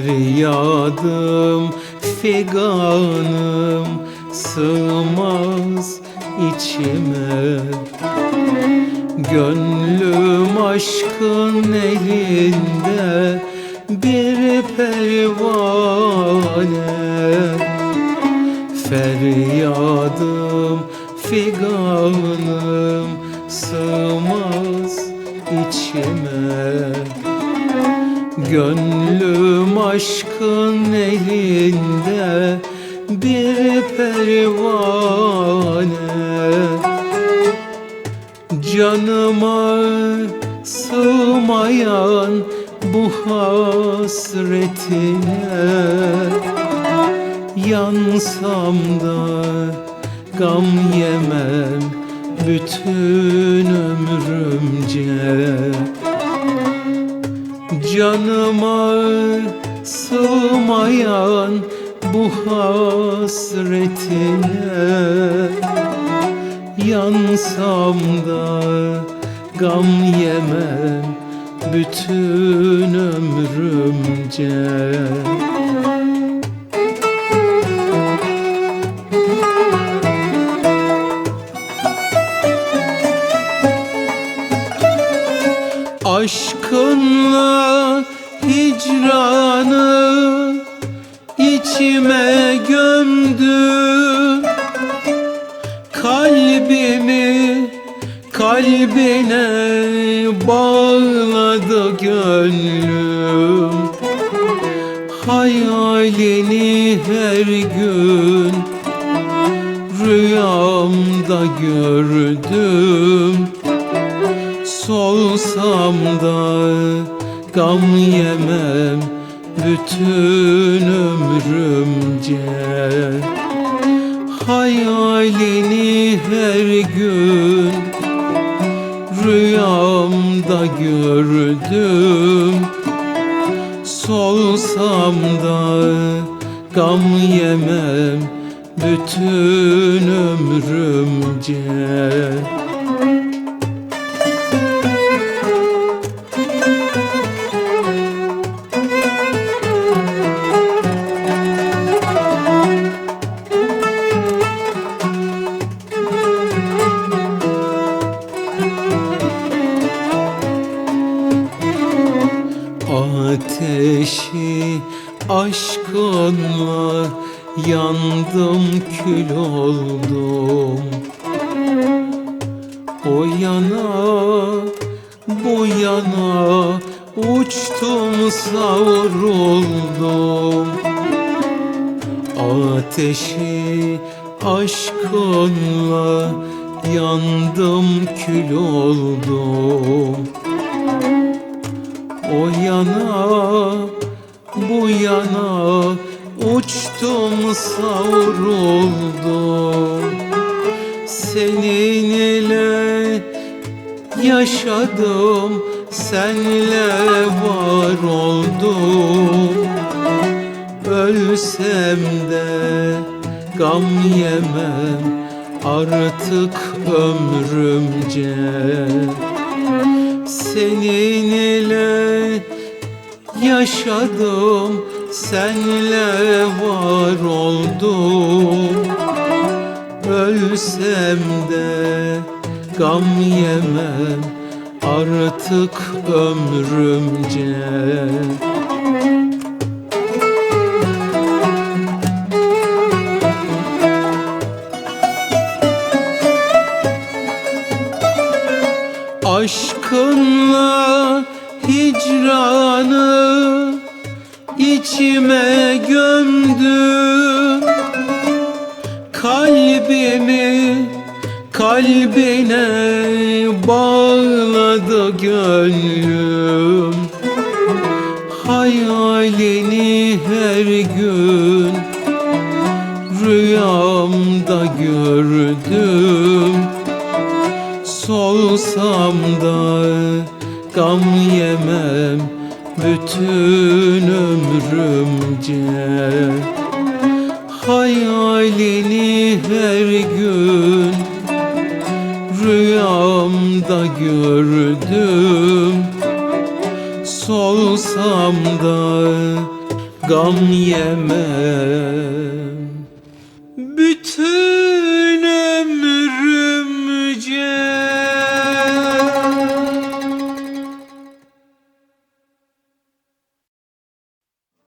Feryadım figanım sığmaz içime. Gönlüm aşkın elinde bir pervane. Feryadım figanım Gönlüm aşkın elinde bir pervane. Canıma sığmayan bu hasretine Yansam da gam yemem bütün ömrümce Canıma sığmayan bu hasretine Yansam da gam yemem bütün ömrümce Aşkınla hicranı içime gömdüm Kalbimi kalbine bağladı gönlüm. Hayalini her gün rüyamda gördüm Solsam da gam yemem bütün ömrümce Hayalini her gün rüyamda gördüm. Solsam da gam yemem bütün ömrümce aşkınla yandım kül oldum. O yana bu yana uçtum savruldum. Ateşi aşkınla yandım kül oldum. O yana bu yana uçtum savruldum. Seninle yaşadım senle var oldum. Ölsem de gam yemem artık ömrümce. Seninle yaşadım, senle var oldum. Ölsem de gam yemem artık ömrümce. Aşkınla hicranı içime gömdüm Kalbimi kalbine bağladı gönlüm. Hayalini her gün rüyamda gördüm. Solsam da gam yemem bütün ömrümce Hayalini her gün rüyamda gördüm. Solsam da gam yemem. Bütün